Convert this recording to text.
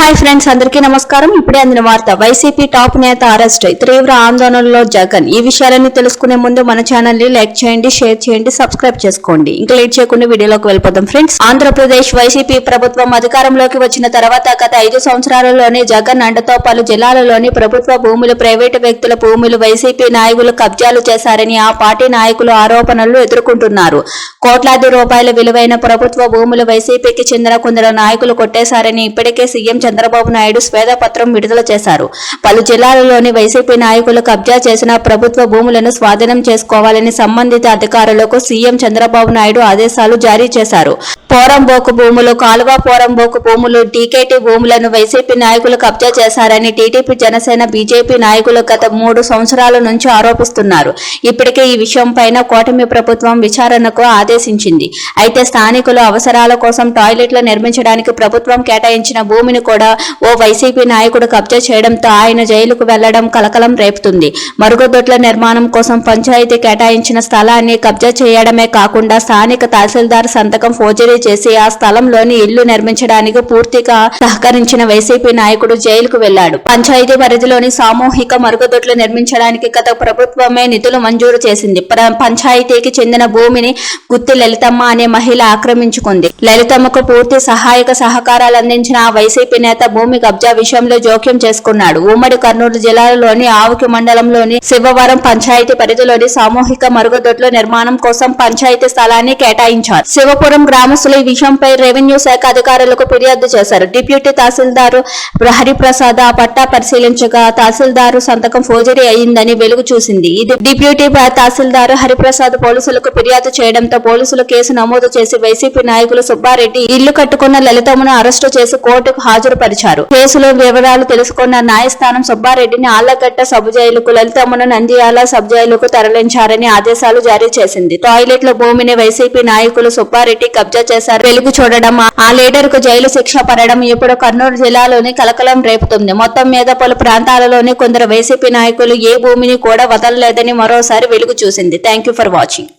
Hi friends అందరికీ నమస్కారం. ఇప్పుడే అందిన వార్త వైసీపీ టాప్ నేత అరెస్ట్ తీవ్ర ఆందోళనలో జగన్. ఈ విషయాలన్నీ తెలుసుకునే ముందు మన ఛానల్ని లైక్ చేయండి షేర్ చేయండి సబ్స్క్రైబ్ చేసుకోండి. ఇంకా లేట్ చేయకుండా వీడియోలోకి వెళ్ళిపోదాం ఫ్రెండ్స్. ఆంధ్రప్రదేశ్ వైసీపీ ప్రభుత్వం అధికారంలోకి వచ్చిన తర్వాత గత ఐదు సంవత్సరాలలోనే జగన్ అండతో పలు జిల్లాలలోని ప్రభుత్వ భూములు ప్రైవేటు వ్యక్తుల భూములు వైసీపీ నాయకులు కబ్జాలు చేశారని ఆ పార్టీ నాయకులు ఆరోపణలు ఎదుర్కొంటున్నారు. కోట్లాది రూపాయల విలువైన ప్రభుత్వ భూములు వైసీపీకి చెందిన కొందరు నాయకులు కొట్టేశారని ఇప్పటికే సీఎం చంద్రబాబు నాయుడు శ్వేతపత్రం విడుదల చేశారు. పలు జిల్లాలలోని వైసీపీ నాయకులు కబ్జా చేసిన ప్రభుత్వ భూములను స్వాధీనం చేసుకోవాలని సంబంధిత అధికారులకు సీఎం చంద్రబాబు నాయుడు ఆదేశాలు జారీ చేశారు. పోరంబోకు భూములు కాలువ పోరంబోకు భూములు డీకేటీ భూములను వైసీపీ నాయకులు కబ్జా చేశారని టీడీపీ జనసేన బీజేపీ నాయకులు గత మూడు సంవత్సరాల నుంచి ఆరోపిస్తున్నారు. ఇప్పటికే ఈ విషయంపైన కూటమి ప్రభుత్వం విచారణకు ఆదేశించింది. అయితే స్థానికులు అవసరాల కోసం టాయిలెట్లు నిర్మించడానికి ప్రభుత్వం కేటాయించిన భూమిని కూడా ఓ వైసీపీ నాయకుడు కబ్జా చేయడంతో ఆయన జైలుకు వెళ్ళడం కలకలం రేపుతుంది. మరుగుదొడ్ల నిర్మాణం కోసం పంచాయతీ కేటాయించిన స్థలాన్ని కబ్జా చేయడమే కాకుండా స్థానిక తహసీల్దార్ సంతకం ఫోర్జరీ చేసి ఆ స్థలంలోని ఇల్లు నిర్మించడానికి పూర్తిగా సహకరించిన వైసీపీ నాయకుడు జైలుకు వెళ్ళాడు పంచాయతీ పరిధిలోని సామూహిక మరుగుదొడ్లు నిర్మించడానికి గత ప్రభుత్వమే నిధులు మంజూరు చేసింది. పంచాయతీకి చెందిన భూమిని గుత్తి లలితమ్మ అనే మహిళ ఆక్రమించుకుంది. లలితమ్మకు పూర్తి సహాయక సహకారాలు అందించిన ఆ వైసీపీ నేత భూమి కబ్జా విషయంలో జోక్యం చేసుకున్నాడు. ఉమ్మడి కర్నూలు జిల్లాలోని ఆవుకి మండలంలోని శివవరం పంచాయతీ పరిధిలోని సామూహిక మరుగుదొడ్ల నిర్మాణం కోసం పంచాయతీ స్థలాన్ని కేటాయించారు. శివపురం గ్రామస్తులు ఈ విషయంపై రెవెన్యూ శాఖ అధికారులకు ఫిర్యాదు చేశారు. డిప్యూటీ తహసీల్దారు హరిప్రసాద్ ఆ పట్టా పరిశీలించగా తహసీల్దారు సంతకం ఫోజరీ అయిందని వెలుగు చూసింది. ఇది డిప్యూటీ తహసీల్దారు హరిప్రసాద్ పోలీసులకు ఫిర్యాదు చేయడంతో పోలీసులు కేసు నమోదు చేసి వైసీపీ నాయకులు సుబ్బారెడ్డి ఇల్లు కట్టుకున్న లలితమ్మను అరెస్టు చేసి కోర్టుకు హాజరుపరిచారు కేసులో వివరాలు తెలుసుకున్న న్యాయస్థానం సుబ్బారెడ్డిని ఆళ్ళగట్ట సబ్ జైలుకు లలితమ్మను నంద్యాల సబ్ జైలుకు తరలించారని ఆదేశాలు జారీ చేసింది. టాయిలెట్ల భూమిని వైసీపీ నాయకులు సుబ్బారెడ్డి కబ్జా చేశారు. వెలుగు చూడడం ఆ లీడర్కు జైలు శిక్ష పడడం ఇప్పుడు కర్నూలు జిల్లాలోని కలకలం రేపుతుంది. మొత్తం మీద పలు ప్రాంతాలలోని కొందరు వైసీపీ నాయకులు ఏ భూమిని కూడా వదలలేదని మరోసారి వెలుగు చూసింది. Thank you for watching.